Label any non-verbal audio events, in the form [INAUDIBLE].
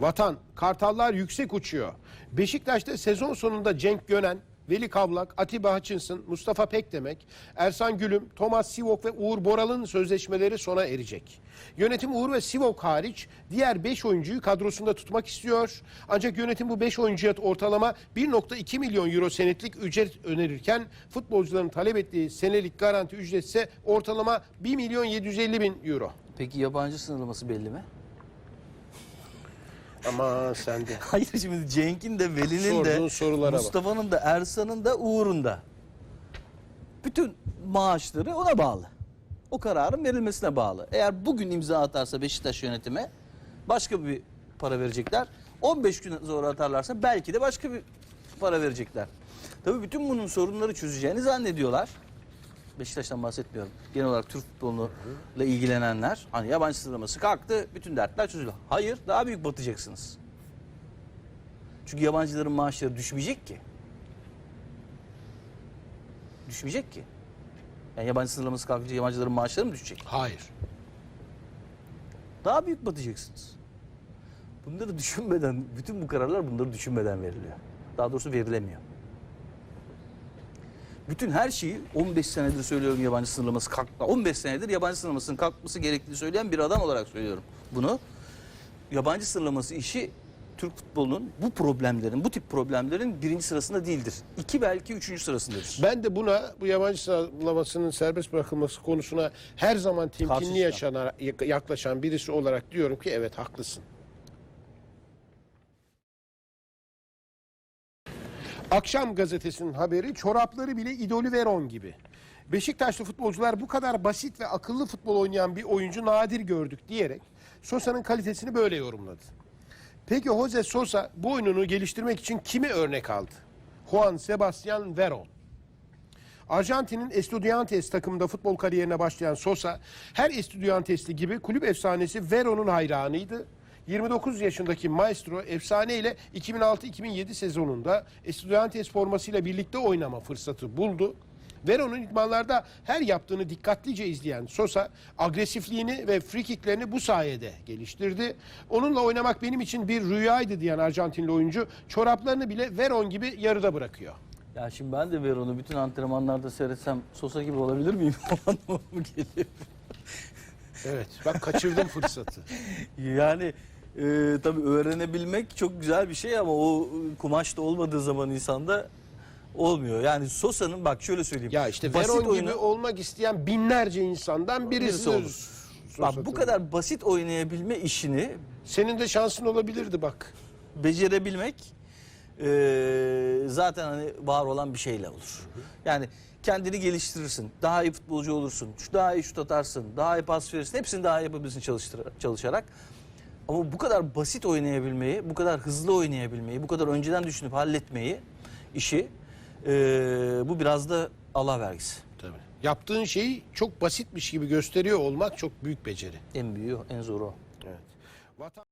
Vatan, Kartallar yüksek uçuyor. Beşiktaş'ta sezon sonunda Cenk Gönen, Veli Kavlak, Atiba Hutchinson, Mustafa Pekdemek, Ersan Gülüm, Thomas Sivok ve Uğur Boral'ın sözleşmeleri sona erecek. Yönetim Uğur ve Sivok hariç diğer 5 oyuncuyu kadrosunda tutmak istiyor. Ancak yönetim bu 5 oyuncuya ortalama 1.2 milyon euro senetlik ücret önerirken futbolcuların talep ettiği senelik garanti ücret ise ortalama 1 milyon 750 bin euro. Peki yabancı sınırlaması belli mi? Ama sen de. [LAUGHS] Hayır şimdi Cenk'in de Veli'nin Sorduğun de sorulara bak. Mustafa'nın da Ersan'ın da Uğur'un da. Bütün maaşları ona bağlı. O kararın verilmesine bağlı. Eğer bugün imza atarsa Beşiktaş yönetime başka bir para verecekler. 15 gün sonra atarlarsa belki de başka bir para verecekler. Tabii bütün bunun sorunları çözeceğini zannediyorlar. Beşiktaş'tan bahsetmiyorum. Genel olarak Türk futboluyla ilgilenenler. Hani yabancı sınırlaması kalktı, bütün dertler çözüldü. Hayır, daha büyük batacaksınız. Çünkü yabancıların maaşları düşmeyecek ki. Düşmeyecek ki. Yani yabancı sınırlaması kalkınca yabancıların maaşları mı düşecek? Hayır. Daha büyük batacaksınız. Bunları düşünmeden, bütün bu kararlar bunları düşünmeden veriliyor. Daha doğrusu verilemiyor. Bütün her şeyi 15 senedir söylüyorum yabancı sınırlaması kalkma. 15 senedir yabancı sınırlamasının kalkması gerektiğini söyleyen bir adam olarak söylüyorum bunu. Yabancı sınırlaması işi Türk futbolunun bu problemlerin, bu tip problemlerin birinci sırasında değildir. İki belki üçüncü sırasındadır. Ben de buna bu yabancı sınırlamasının serbest bırakılması konusuna her zaman temkinli yaşanan, yaklaşan birisi olarak diyorum ki evet haklısın. Akşam gazetesinin haberi çorapları bile idolü Veron gibi. Beşiktaşlı futbolcular bu kadar basit ve akıllı futbol oynayan bir oyuncu nadir gördük diyerek Sosa'nın kalitesini böyle yorumladı. Peki Jose Sosa bu oyununu geliştirmek için kimi örnek aldı? Juan Sebastian Veron. Arjantin'in Estudiantes takımında futbol kariyerine başlayan Sosa, her Estudiantesli gibi kulüp efsanesi Veron'un hayranıydı. 29 yaşındaki maestro efsane ile 2006-2007 sezonunda Estudiantes formasıyla birlikte oynama fırsatı buldu. Veron'un idmanlarda her yaptığını dikkatlice izleyen Sosa agresifliğini ve frikiklerini bu sayede geliştirdi. Onunla oynamak benim için bir rüyaydı diyen Arjantinli oyuncu çoraplarını bile Veron gibi yarıda bırakıyor. Ya şimdi ben de Veron'u bütün antrenmanlarda seyretsem Sosa gibi olabilir miyim? [LAUGHS] Anlamı mı geliyor? Evet bak kaçırdım fırsatı. Yani e, tabii öğrenebilmek çok güzel bir şey ama o kumaşta olmadığı zaman insanda olmuyor. Yani Sosa'nın bak şöyle söyleyeyim. Ya işte basit Veron oyunu- gibi olmak isteyen binlerce insandan birisi, birisi olur. Bak bu kadar basit oynayabilme işini Senin de şansın olabilirdi bak. becerebilmek e, zaten hani var olan bir şeyle olur. Yani kendini geliştirirsin. Daha iyi futbolcu olursun. Daha iyi şut atarsın. Daha iyi pas verirsin. Hepsini daha iyi yapabilirsin çalışarak. Ama bu kadar basit oynayabilmeyi, bu kadar hızlı oynayabilmeyi, bu kadar önceden düşünüp halletmeyi işi e, bu biraz da Allah vergisi. Tabii. Yaptığın şeyi çok basitmiş gibi gösteriyor olmak çok büyük beceri. En büyüğü, en zoru. Evet. Vatan